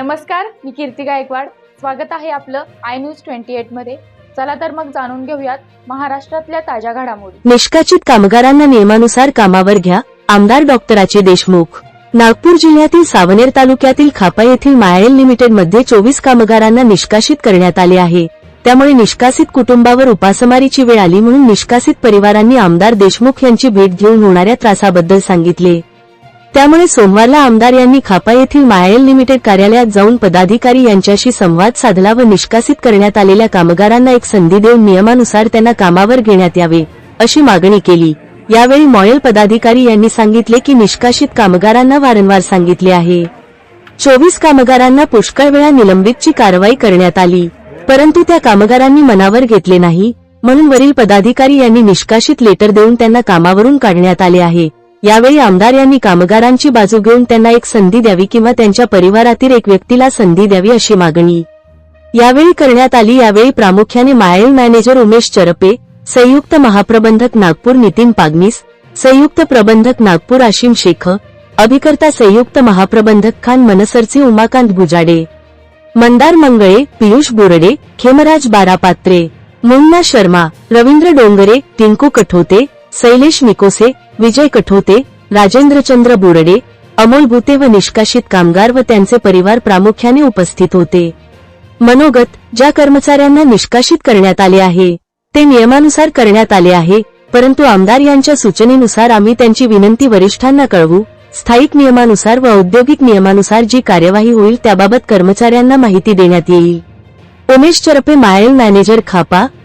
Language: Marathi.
नमस्कार मी कीर्ती गायकवाड. स्वागत आहे आपलं आय न्यूज ट्वेंटी एटमध्ये. चला तर मग जाणून घेऊयात महाराष्ट्रातल्या ताज्या घडामोडी. निष्काचित कामगारांना नियमानुसार कामावर घ्या आमदार डॉक्टराचे देशमुख. नागपूर जिल्ह्यातील सावनेर तालुक्यातील खापा येथील मायाएल लिमिटेडमध्ये चोवीस कामगारांना निष्कासित करण्यात आले आहे. त्यामुळे निष्कासित कुटुंबावर उपासमारीची वेळ आली म्हणून निष्कासित परिवारांनी आमदार देशमुख यांची भेट घेऊन होणाऱ्या त्रासाबद्दल सांगितले. त्यामुळे सोमवारला आमदार यांनी खापा येथील मायाएल लिमिटेड कार्यालयात जाऊन पदाधिकारी यांच्याशी संवाद साधला व निष्कासित करण्यात आलेल्या कामगारांना एक संधी देऊन नियमानुसार त्यांना कामावर घेण्यात यावे अशी मागणी केली. यावेळी मॉयल पदाधिकारी यांनी सांगितले की निष्कासित कामगारांना वारंवार सांगितले आहे. चोवीस कामगारांना पुष्कळ वेळा निलंबितची कारवाई करण्यात आली परंतु त्या कामगारांनी मनावर घेतले नाही म्हणून वरील पदाधिकारी यांनी निष्कासित लेटर देऊन त्यांना कामावरून काढण्यात आले आहे. यावेळी आमदार यांनी कामगारांची बाजू घेऊन त्यांना एक संधी द्यावी किंवा त्यांच्या परिवारातील एक व्यक्तीला संधी द्यावी अशी मागणी. यावेळी करण्यात आली. यावेळी प्रामुख्याने मायल मॅनेजर उमेश चरपे संयुक्त महाप्रबंधक नागपूर नितीन पागनीस संयुक्त प्रबंधक नागपूर आशिम शेख अभिकर्ता संयुक्त महाप्रबंधक खान मनसरचे उमाकांत बुजाडे मंदार मंगळे पियुष बोरडे खेमराज बारापात्रे मुन्ना शर्मा रवींद्र डोंगरे टिंकू कठोते शैलेश निकोसे विजय कठोते राजेंद्रचंद्र बोरडे अमोल भुते व निष्कासित कामगार व त्यांचे परिवार प्रामुख्याने उपस्थित होते. मनोगत ज्या कर्मचाऱ्यांना निष्कासित करण्यात आले आहे ते नियमानुसार करण्यात आले आहे परंतु आमदार यांच्या सूचनेनुसार आम्ही त्यांची विनंती वरिष्ठांना कळवू स्थायिक नियमानुसार व औद्योगिक नियमानुसार जी कार्यवाही होईल त्याबाबत कर्मचाऱ्यांना माहिती देण्यात येईल. उमेश चरपे मायल मॅनेजर खापा